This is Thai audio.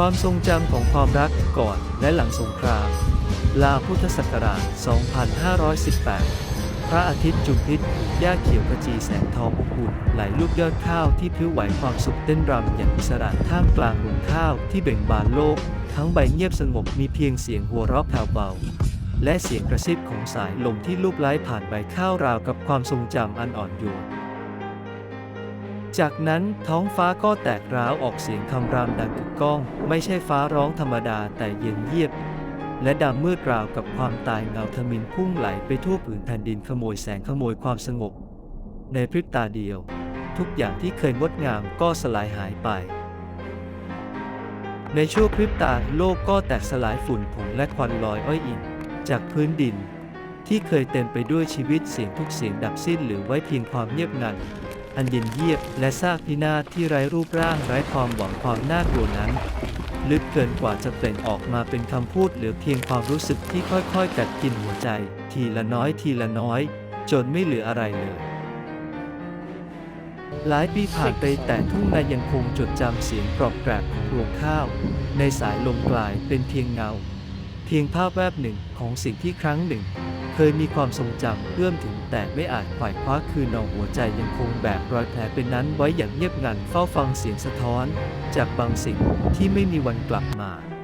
ความทรงจำของความรักก่อนและหลังสงคราม ลาพุทธศักราช 2518 พระอาทิตย์จุมพิษหญ้าเขียวกระจีแสงทองอบอุ่นไหลลูกยอดข้าวที่พลิ้วไหวความสุขเต้นรำอย่างอิสระท่ามกลางรุงข้าวที่เบ่งบานโลก ทั้งใบเงียบสงบมีเพียงเสียงหัวเราะแผ่วเบา และเสียงกระซิบของสายลมที่ลูบไล้ผ่านใบข้าวราวกับความทรงจำอันอ่อนโยน จากนั้นท้องฟ้าก็แตกร้าวออกเสียงคำรามดังกึกก้อง ไม่ใช่ฟ้าร้องธรรมดาแต่เย็นเยียบ และดำมืดราวกับความตายเงาทมินพุ่งไหลไปทั่วผืนแผ่นดินขโมยแสงขโมยความสงบ ในพริบตาเดียว ทุกอย่างที่เคยงดงามก็สลายหายไป ในชั่วพริบตาโลกก็แตกสลายฝุ่นผงและควันลอยอ้อยอิงจากพื้นดินที่เคยเต็มไปด้วยชีวิตเสียงทุกเสียงดับสิ้นหลือไว้เพียงความเงียบงัน อันเย็นเยียบและซากพินาศที่ไร้รูปร่างไร้ความหวังความน่ากลัวนั้น ลึกเกินกว่าจะเปล่งออกมาเป็นคำพูดเหลือเพียงความรู้สึกที่ค่อยๆ กัดกินหัวใจ ทีละน้อยทีละน้อย จนไม่เหลืออะไรเลยหลายปีผ่านไปแต่ทุ่งนายังคงจดจำเสียงกรอบแกรบของรวงข้าว ในสายลมกลายเป็นเพียงเงา เพียงภาพแวบหนึ่งของสิ่งที่ครั้งหนึ่ง เคยมีความทรงจำเอื้อมถึงแต่ไม่อาจไขว่คว้าคืนนองหัวใจยังคงแบกรอยแผลเป็นนั้นไว้อย่างเงียบงันเฝ้าฟังเสียงสะท้อน จากบางสิ่งที่ไม่มีวันกลับมา